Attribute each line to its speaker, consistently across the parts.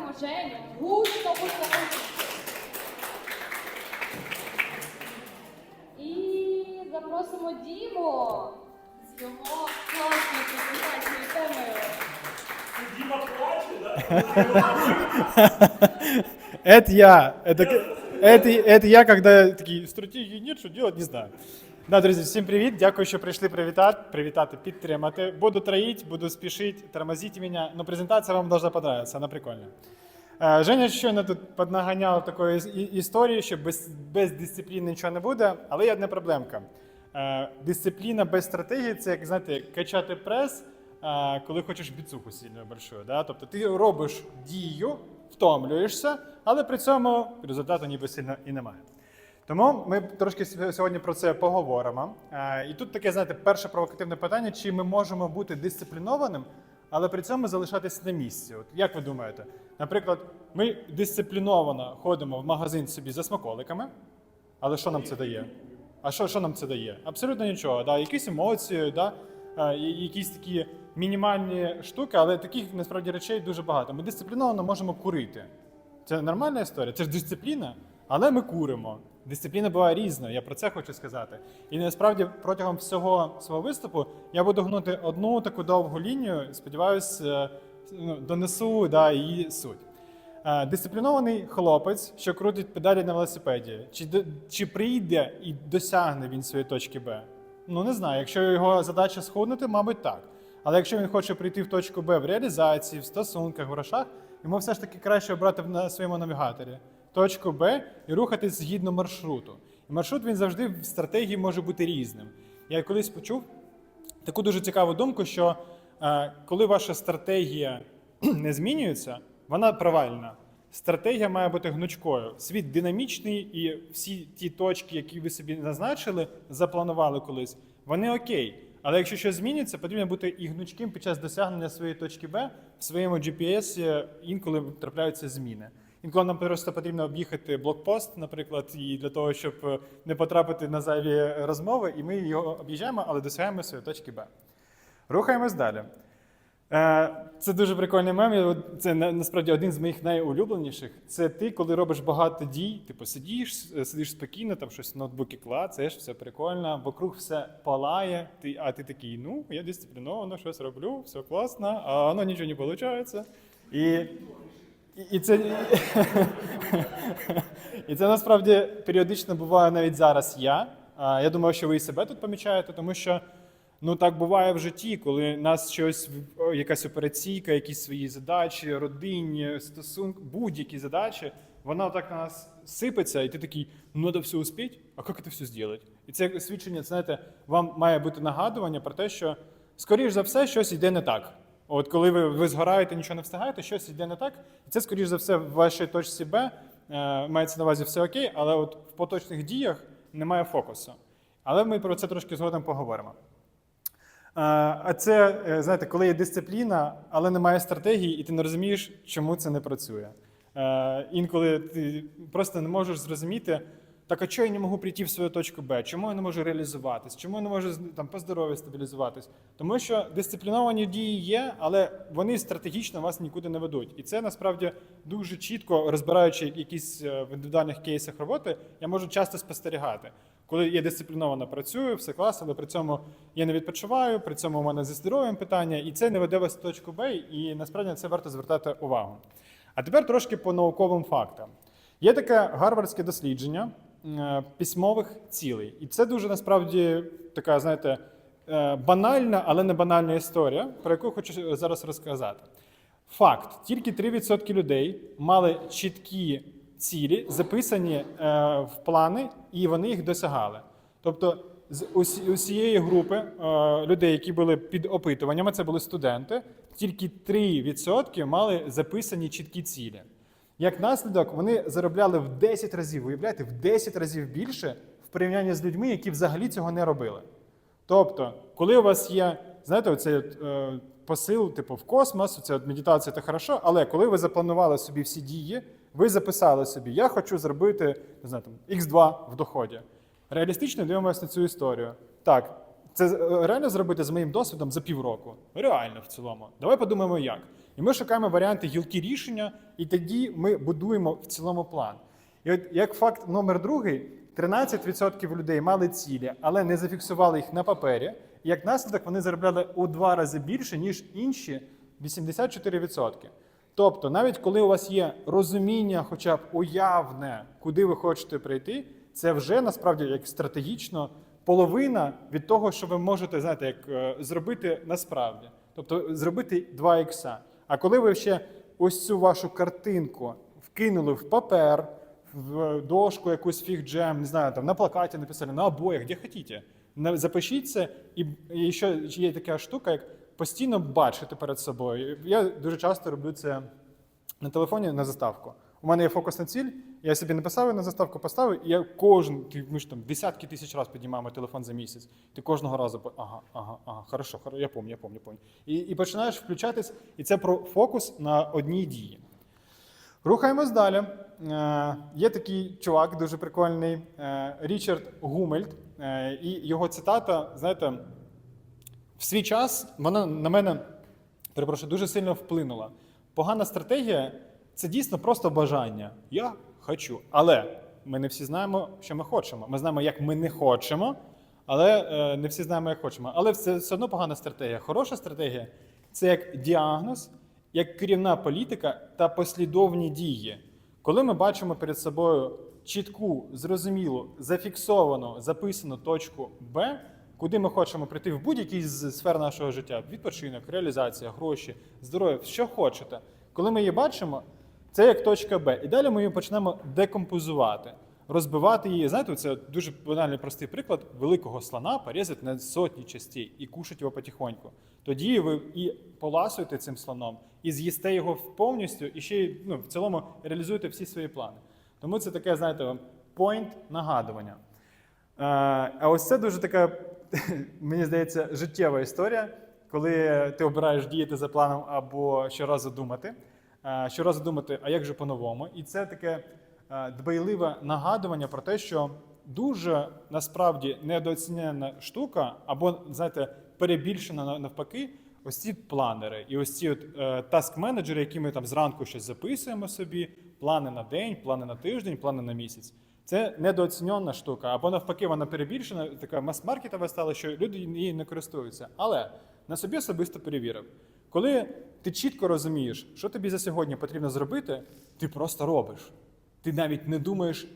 Speaker 1: Вітаємо Женю. Густо, густо, густо. І запросимо Діму з його класною презентацією темою.
Speaker 2: Дима плачет, да?
Speaker 3: Это я. Это, это, это я, когда такие стратегії нет, що делать, не знаю. Да, друзі, всім привіт. Дякую, що прийшли привітати, привітати, підтримати. Буду троїть, буду спішити, тормозіть мене. Ну, презентація вам должна понравиться, вона прикольна. Е, Женя щойно тут поднаганяв такої історії, що без, без дисципліни нічого не буде, але є одна проблемка. Е, Дисципліна без стратегії це, як знаєте, качати прес, е, коли хочеш біцуху сильно большую. Да? Тобто ти робиш дію, втомлюєшся, але при цьому результату ніби сильно і немає. Тому ми трошки сьогодні про це поговоримо. Е, І тут таке, знаєте, перше провокативне питання: чи ми можемо бути дисциплінованим, але при цьому залишатись на місці? От як ви думаєте? Наприклад, ми дисципліновано ходимо в магазин собі за смаколиками, але що нам це дає? А що, що нам це дає? Абсолютно нічого. Да? Якісь емоції, да? е, якісь такі мінімальні штуки, але таких насправді речей дуже багато. Ми дисципліновано можемо курити. Це нормальна історія, це ж дисципліна, але ми куримо. Дисципліна буває різною, я про це хочу сказати. І насправді протягом всього свого виступу я буду гнути одну таку довгу лінію. Сподіваюсь, е, ну, донесу да, її суть. Е, Дисциплінований хлопець, що крутить педалі на велосипеді, чи, чи прийде і досягне він своєї точки Б? Ну не знаю. Якщо його задача схуднути, мабуть, так. Але якщо він хоче прийти в точку Б в реалізації, в стосунках, в грошах, йому все ж таки краще обрати на своєму навігаторі точку Б і рухатись згідно маршруту. І маршрут він завжди в стратегії може бути різним. Я колись почув таку дуже цікаву думку, що е, коли ваша стратегія не змінюється, вона провальна. Стратегія має бути гнучкою. Світ динамічний, і всі ті точки, які ви собі назначили, запланували колись, вони окей. Але якщо щось зміниться, потрібно бути і гнучким під час досягнення своєї точки Б в своєму GPS інколи трапляються зміни. Інколи нам просто потрібно об'їхати блокпост, наприклад, і для того, щоб е, не потрапити на зайві розмови, і ми його об'їжджаємо, але досягаємо своєї точки Б. Рухаємось далі. Е, Це дуже прикольний мем. Це насправді один з моїх найулюбленіших. Це ти, коли робиш багато дій, типу сидиш, с- сидиш спокійно, там щось в ноутбуці клацаєш, все прикольно, вокруг все палає, ти, а ти такий, ну, я дисципліновано щось роблю, все класно, а воно нічого не виходить. І, і, це. І це насправді періодично буває навіть зараз я. Я думаю, що ви і себе тут помічаєте, тому що ну так буває в житті, коли нас щось якась операційка, якісь свої задачі, родинні, стосунки, будь-які задачі, вона так на нас сипеться, і ти такий, ну треба все успіти, а як це все зробити? І це свідчення, знаєте, вам має бути нагадування про те, що скоріш за все щось йде не так. От коли ви, ви згораєте, нічого не встигаєте, щось йде не так, і це, скоріш за все, в вашій точці Б е, мається на увазі все окей, але от в поточних діях немає фокусу. Але ми про це трошки згодом поговоримо. Е, А це, е, знаєте, коли є дисципліна, але немає стратегії, і ти не розумієш, чому це не працює. Е, Інколи ти просто не можеш зрозуміти, так а чого я не можу прийти в свою точку Б? Чому я не можу реалізуватись? Чому я не можу там, по здоров'ю стабілізуватись? Тому що дисципліновані дії є, але вони стратегічно вас нікуди не ведуть. І це насправді дуже чітко розбираючи якісь е, в індивідуальних кейсах роботи, я можу часто спостерігати. Коли я дисципліновано працюю, все клас, але при цьому я не відпочиваю, при цьому у мене зі здоров'ям питання, і це не веде вас в точку Б, і насправді на це варто звертати увагу. А тепер трошки по науковим фактам. Є таке гарвардське дослідження письмових цілей. І це дуже насправді така, знаєте, е, банальна, але не банальна історія, про яку хочу зараз розказати. Факт: тільки 3% людей мали чіткі цілі, записані е, в плани, і вони їх досягали. Тобто, з усієї групи е, людей, які були під опитуваннями, це були студенти, тільки 3% мали записані чіткі цілі. Як наслідок, вони заробляли в 10 разів, виявляєте, в 10 разів більше в порівнянні з людьми, які взагалі цього не робили. Тобто, коли у вас є, знаєте, оцей е, посил, типу, в космос, це от медитація це хорошо, але коли ви запланували собі всі дії, ви записали собі, я хочу зробити не знаю, там, X2 в доході. Реалістично дивимося на цю історію. Так, це е, реально зробити з моїм досвідом за півроку. Реально в цілому. Давай подумаємо, як. І ми шукаємо варіанти гілки рішення, і тоді ми будуємо в цілому план. І от як факт номер другий, 13% людей мали цілі, але не зафіксували їх на папері. І як наслідок вони заробляли у два рази більше, ніж інші 84%. Тобто, навіть коли у вас є розуміння, хоча б уявне, куди ви хочете прийти, це вже насправді як стратегічно половина від того, що ви можете знаєте, як е, зробити насправді. Тобто зробити 2 ікса. А коли ви ще ось цю вашу картинку вкинули в папер, в дошку, якусь фігджем, не знаю, там на плакаті написали, на обоях, де хотіте. Запишіть це, і, і ще є така штука, як постійно бачити перед собою. Я дуже часто роблю це на телефоні на заставку. У мене є фокусна ціль, я собі написав її на заставку, поставив, і я кожен, ми ж там десятки тисяч разів піднімаємо телефон за місяць. Ти кожного разу, ага, ага, ага, хорошо, хоро- я пам'ятаю, я пам'ятаю, пам'ятаю. І, і починаєш включатись, і це про фокус на одній дії. Рухаємось далі. Е, є такий чувак, дуже прикольний, е, Річард Гумельт. Е, і його цитата, знаєте, в свій час вона на мене, перепрошую, дуже сильно вплинула. Погана стратегія це дійсно просто бажання. Я хочу. Але ми не всі знаємо, що ми хочемо. Ми знаємо, як ми не хочемо, але е, не всі знаємо, як хочемо. Але це все одно погана стратегія. Хороша стратегія це як діагноз, як керівна політика та послідовні дії. Коли ми бачимо перед собою чітку, зрозумілу, зафіксовану, записану точку Б, куди ми хочемо прийти в будь-якій з сфер нашого життя: відпочинок, реалізація, гроші, здоров'я, що хочете. Коли ми її бачимо, це як точка Б. І далі ми її почнемо декомпозувати, розбивати її. Знаєте, це дуже банальний простий приклад великого слона порізати на сотні частей і кушати його потихоньку. Тоді ви і поласуєте цим слоном, і з'їсте його повністю, і ще й ну, в цілому реалізуєте всі свої плани. Тому це таке, знаєте, point нагадування. Е, А ось це дуже така, мені здається, життєва історія, коли ти обираєш діяти за планом або щоразу думати. Е, Щоразу думати, а як же по-новому? І це таке е, дбайливе нагадування про те, що дуже насправді недооцінена штука, або, знаєте, перебільшена навпаки, ось ці планери. І ось ці от е, таск-менеджери, які ми там зранку щось записуємо собі, плани на день, плани на тиждень, плани на місяць. Це недооцінена штука, або навпаки, вона перебільшена, така мас-маркетова стала, що люди її не користуються. Але на собі особисто перевірив. Коли ти чітко розумієш, що тобі за сьогодні потрібно зробити, ти просто робиш. Ти навіть не думаєш,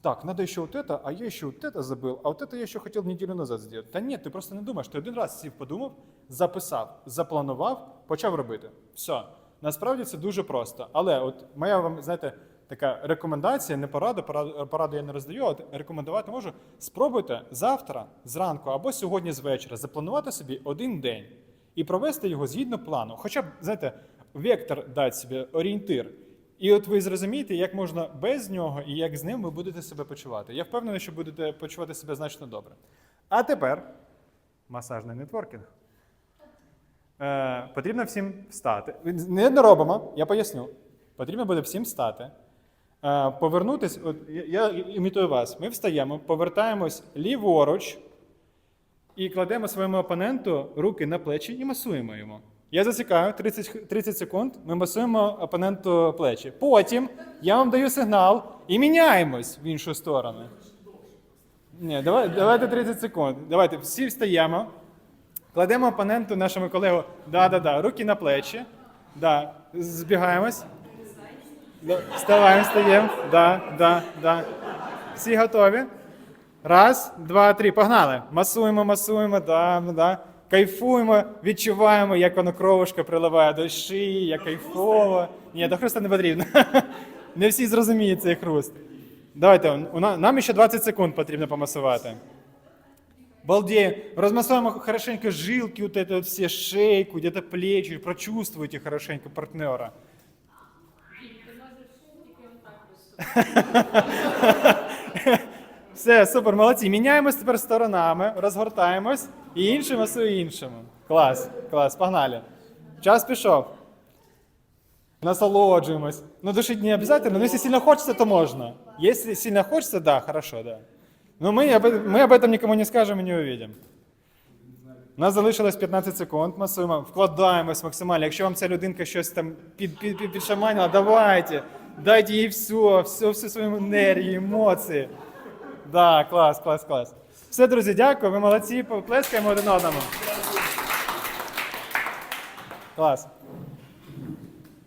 Speaker 3: так, надо еще вот это, а я еще вот это забыл, а вот это я еще хотел неделю назад сделать. Та ні, ти просто не думаєш. Ти один раз сів подумав, записав, запланував, почав робити. Все. Насправді це дуже просто. Але от моя вам, знаєте, така рекомендація, не порада, пораду, пораду я не роздаю, а от рекомендувати можу. Спробуйте завтра, зранку або сьогодні з вечора запланувати собі один день і провести його згідно плану. Хоча б, знаєте, вектор дати собі орієнтир. І от ви зрозумієте, як можна без нього і як з ним ви будете себе почувати. Я впевнений, що будете почувати себе значно добре. А тепер масажний нетворкінг. Е, потрібно всім встати. Не робимо, я поясню. Потрібно буде всім встати. Е, от я, я імітую вас. Ми встаємо, повертаємось ліворуч і кладемо своєму опоненту руки на плечі і масуємо йому. Я засікаю 30, 30 секунд, ми масуємо опоненту плечі. Потім я вам даю сигнал і міняємось в іншу сторону. Ні, давай, давайте 30 секунд. Давайте всі встаємо, кладемо опоненту нашому колегу, да-да-да, руки на плечі. Да, збігаємось. Вставаємо, встаємо. Да, да, да. Всі готові? Раз, два, три. Погнали. Масуємо, масуємо, да, да. Кайфуємо, відчуваємо, як воно кровушка приливає до шиї, як кайфово. Ні, до хруста не потрібно. Не всі зрозуміють цей хруст. Давайте, нам ще 20 секунд потрібно помасувати. Балдеем. Размасуем хорошенько жилки, вот это вот все, шейку, где-то плечи, прочувствуйте хорошенько партнера. Все, супер, молодці. Міняємось тепер сторонами, розгортаємось і іншим масує іншому. Клас, клас, погнали. Час пішов. Насолоджуємось. Ну, душить не обязательно, но если сильно хочется, то можно. Если сильно хочется, да, хорошо, да. Но мы об, этом- мы об этом никому не скажем и не увидим. У нас залишилось 15 секунд. Масуємо, вкладаємось максимально. Якщо вам ця людинка щось там під, під, під, підшаманила, давайте. Дайте їй все, все, всю свою енергію, емоції. Да, клас, клас, клас. Все, друзі, дякую. Ви молодці, поплескаємо один одному. Клас.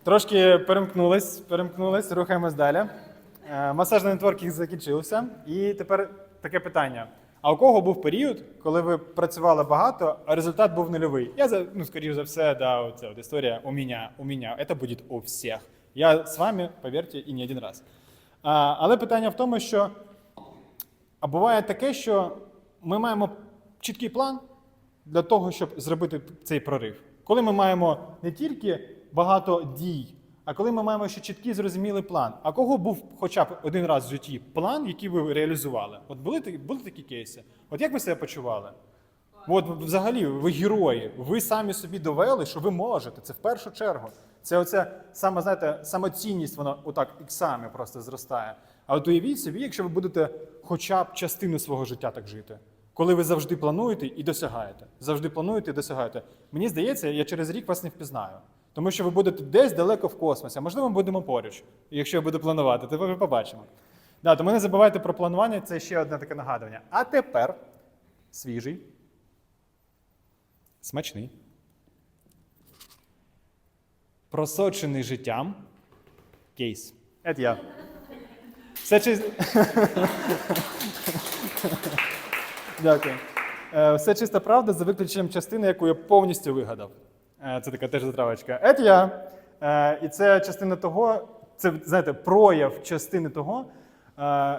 Speaker 3: Трошки перемкнулись, перемкнулись, рухаємось далі. Е, Масажний нетворкінг закінчився. І тепер таке питання. А у кого був період, коли ви працювали багато, а результат був нульовий? Я ну, скоріш за все, да, оця от історія у мене, у мене. Це буде у всіх. Я з вами, повірте, і не один раз. А, але питання в тому, що а буває таке, що ми маємо чіткий план для того, щоб зробити цей прорив. Коли ми маємо не тільки багато дій, а коли ми маємо ще чіткий зрозумілий план. А кого був хоча б один раз в житті план, який ви реалізували? От були були такі кейси? От як ви себе почували? От взагалі, ви герої, ви самі собі довели, що ви можете. Це в першу чергу. Це оце саме, знаєте, самоцінність, вона отак іксами просто зростає. А от уявіть собі, якщо ви будете хоча б частину свого життя так жити, коли ви завжди плануєте і досягаєте. Завжди плануєте і досягаєте. Мені здається, я через рік вас не впізнаю. Тому що ви будете десь далеко в космосі, можливо, ми будемо поруч. І Якщо я буду планувати, то ви побачимо. Да, тому не забувайте про планування, це ще одне таке нагадування. А тепер свіжий, смачний, просочений життям кейс. Це я. Все чисто. Дякую. Е, Все чиста правда за виключенням частини, яку я повністю вигадав. Е, Це така теж затравочка. Це я. Е, І це частина того, це, знаєте, прояв частини того,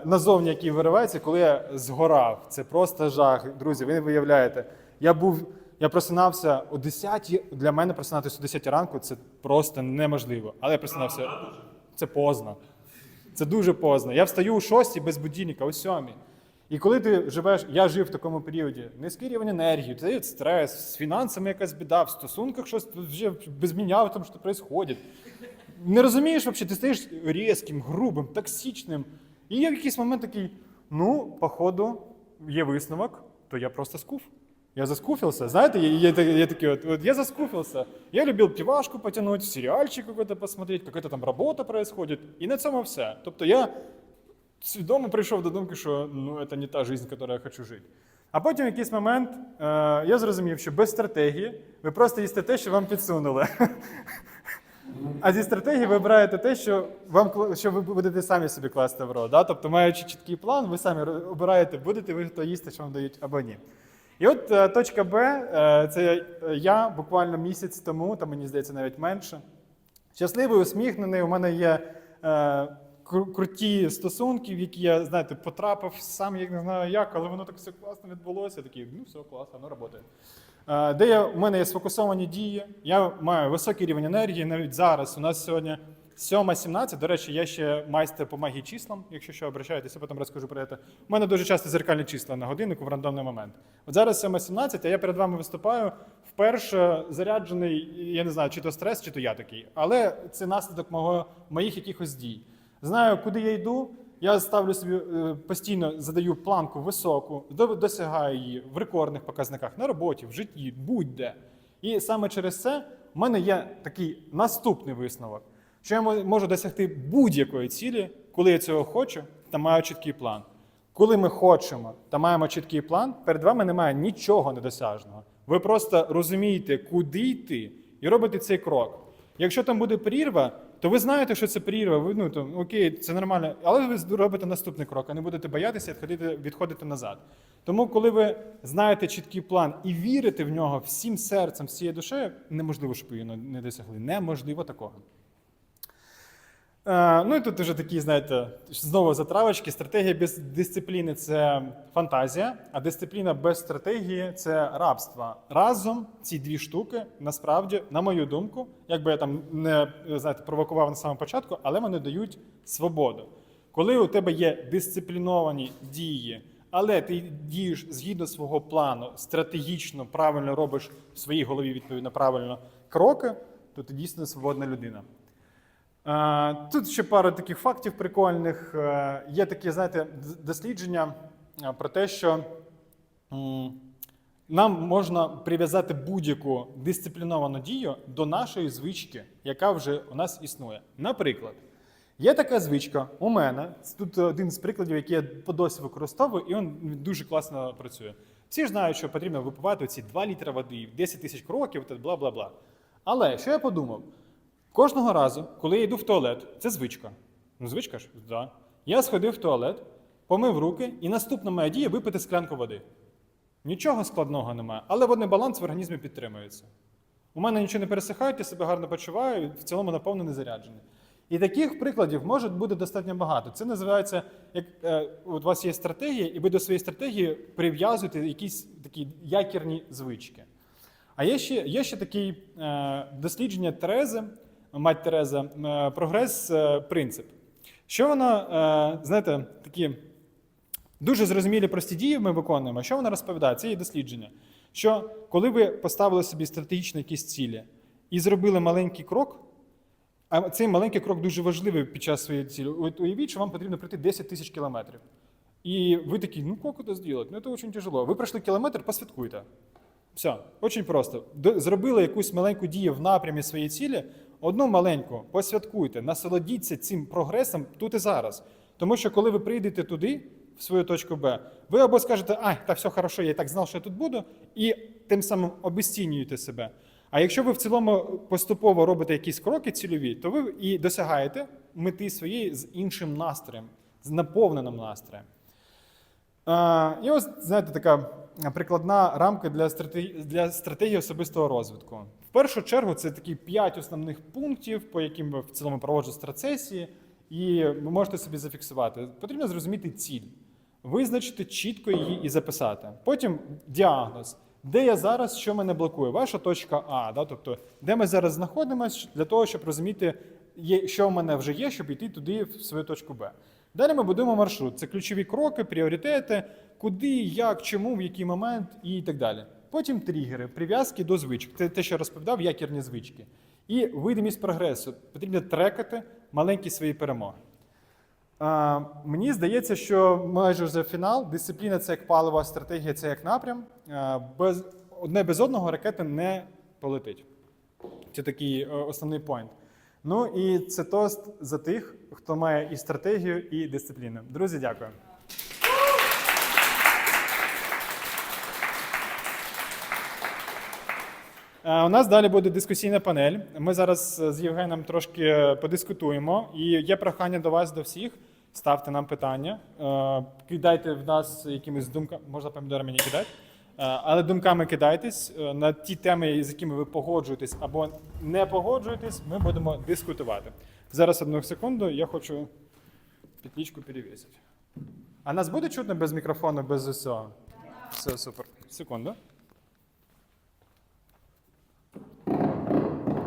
Speaker 3: назовні, який виривається, коли я згорав. Це просто жах. Друзі, ви не виявляєте. Я був, я просинався о 10 Для мене просинатися о 10 ранку це просто неможливо. Але я просинався. Це поздно. Це дуже поздно. Я встаю у 6 без будильника, о 7. І коли ти живеш, я жив в такому періоді, низький рівень енергії, це стрес, з фінансами якась біда, в стосунках щось вже без там що відбувається. Не розумієш взагалі, ти стаєш різким, грубим, токсичним. І я в якийсь момент такий: ну, походу, є висновок, то я просто скуф. Я заскуфился. Знаете, я, я, я, такой вот, вот я заскуфился. Я любил пивашку потянуть, сериальчик какой-то посмотреть, какая-то там робота происходит. І на цьому все. Тобто я свідомо прийшов до думки, що ну, це не та життя, яку я хочу жити. А потім в якийсь момент е, я зрозумів, що без стратегії ви просто їсте те, що вам підсунули. А зі стратегії ви обираєте те, що вам що ви будете самі собі класти в рот. Да? Тобто, маючи чіткий план, ви самі обираєте, будете ви то їсти, що вам дають або ні. І от е, точка Б, е, це я буквально місяць тому, та мені здається, навіть менше. Щасливий, усміхнений. У мене є е, круті стосунки, в які я, знаєте, потрапив сам, я не знаю як, але воно так все класно відбулося. Я такий, ну все, класно, воно працює. Е, де я, у мене є сфокусовані дії, я маю високий рівень енергії. Навіть зараз у нас сьогодні 7.17. До речі, я ще майстер по магії числам, якщо що обращаєтеся, потім розкажу про це. У мене дуже часто зеркальні числа на годиннику в рандомний момент. От зараз 7.17, а я перед вами виступаю вперше заряджений, я не знаю, чи то стрес, чи то я такий. Але це наслідок мого, моїх якихось дій. Знаю, куди я йду. Я ставлю собі е, постійно задаю планку високу, досягаю її в рекордних показниках на роботі, в житті, будь-де. І саме через це в мене є такий наступний висновок, що я можу досягти будь-якої цілі, коли я цього хочу та маю чіткий план. Коли ми хочемо та маємо чіткий план, перед вами немає нічого недосяжного. Ви просто розумієте, куди йти, і робите цей крок. Якщо там буде прірва, то ви знаєте, що це прірва, ви ну то окей, це нормально, але ви робите наступний крок, а не будете боятися відходити, відходити назад. Тому, коли ви знаєте чіткий план і вірите в нього всім серцем, всією душею, неможливо, щоб його не досягли. Неможливо такого. Е, Ну і тут вже такі, знаєте, знову затравочки. Стратегія без дисципліни це фантазія, а дисципліна без стратегії це рабство. Разом ці дві штуки, насправді, на мою думку, як би я там не знаєте, провокував на самому початку, але вони дають свободу. Коли у тебе є дисципліновані дії, але ти дієш згідно свого плану, стратегічно, правильно робиш в своїй голові відповідно правильно кроки, то ти дійсно свободна людина. Е, Тут ще пара таких фактів прикольних. Е, Є такі, знаєте, дослідження е, про те, що нам можна прив'язати будь-яку дисципліновану дію до нашої звички, яка вже у нас існує. Наприклад, є така звичка у мене. Тут один з прикладів, який я по досі використовую, і він дуже класно працює. Всі ж знають, що потрібно випивати ці 2 літри води, 10 тисяч кроків, бла бла бла. Але що я подумав? Кожного разу, коли я йду в туалет, це звичка. Ну, звичка ж, да. Я сходив в туалет, помив руки, і наступна моя дія випити склянку води. Нічого складного немає, але водний баланс в організмі підтримується. У мене нічого не пересихає, я себе гарно почуваю, в цілому наповнений заряджений. І таких прикладів може бути достатньо багато. Це називається, як е, у вас є стратегія, і ви до своєї стратегії прив'язуєте якісь такі якірні звички. А є ще, є ще таке е, дослідження Терези, мать Тереза, е, прогрес е, принцип. Що вона, е, знаєте, такі дуже зрозумілі прості дії ми виконуємо. Що вона розповідає? Це є дослідження. Що коли ви поставили собі стратегічно якісь цілі і зробили маленький крок, а цей маленький крок дуже важливий під час своєї цілі. От уявіть, що вам потрібно пройти 10 тисяч кілометрів. І ви такі, ну як це зробити? Ну це дуже тяжело. Ви пройшли кілометр, посвяткуйте. Все, очень просто. Зробили якусь маленьку дію в напрямі своєї цілі, одну маленьку, посвяткуйте, насолодіться цим прогресом тут і зараз. Тому що коли ви прийдете туди, в свою точку Б, ви або скажете, ай, та все хорошо, я і так знав, що я тут буду, і тим самим обесцінюєте себе. А якщо ви в цілому поступово робите якісь кроки цільові, то ви і досягаєте мети своєї з іншим настроєм, з наповненим настроєм. І ось, знаєте, така прикладна рамка для стратегії особистого розвитку. В першу чергу це такі п'ять основних пунктів, по яким в цілому проводжу страцесії, і ви можете собі зафіксувати. Потрібно зрозуміти ціль, визначити чітко її і записати. Потім діагноз. Де я зараз, що мене блокує? Ваша точка А, да? тобто, де ми зараз знаходимося, для того, щоб розуміти, що в мене вже є, щоб йти туди в свою точку Б. Далі ми будуємо маршрут. Це ключові кроки, пріоритети, куди, як, чому, в який момент і так далі. Потім тригери, прив'язки до звичок. Це те, що розповідав, якірні звички. І видимість прогресу. Потрібно трекати маленькі свої перемоги. А, мені здається, що майже за фінал дисципліна це як паливо, а стратегія це як напрям. А, без, одне без одного ракета не полетить. Це такий е, основний поінт. Ну і це тост за тих, хто має і стратегію, і дисципліну. Друзі, дякую. У нас далі буде дискусійна панель. Ми зараз е, з Євгеном трошки е, подискутуємо. І є прохання до вас, до всіх. Ставте нам питання, е, кидайте в нас якимись думками. Можна помідори мені кидати. Е, Але думками кидайтесь е, на ті теми, з якими ви погоджуєтесь або не погоджуєтесь, ми будемо дискутувати. Зараз одну секунду, я хочу петличку перевісити. А нас буде чутно без мікрофону, без усього? Все, супер. Секунду.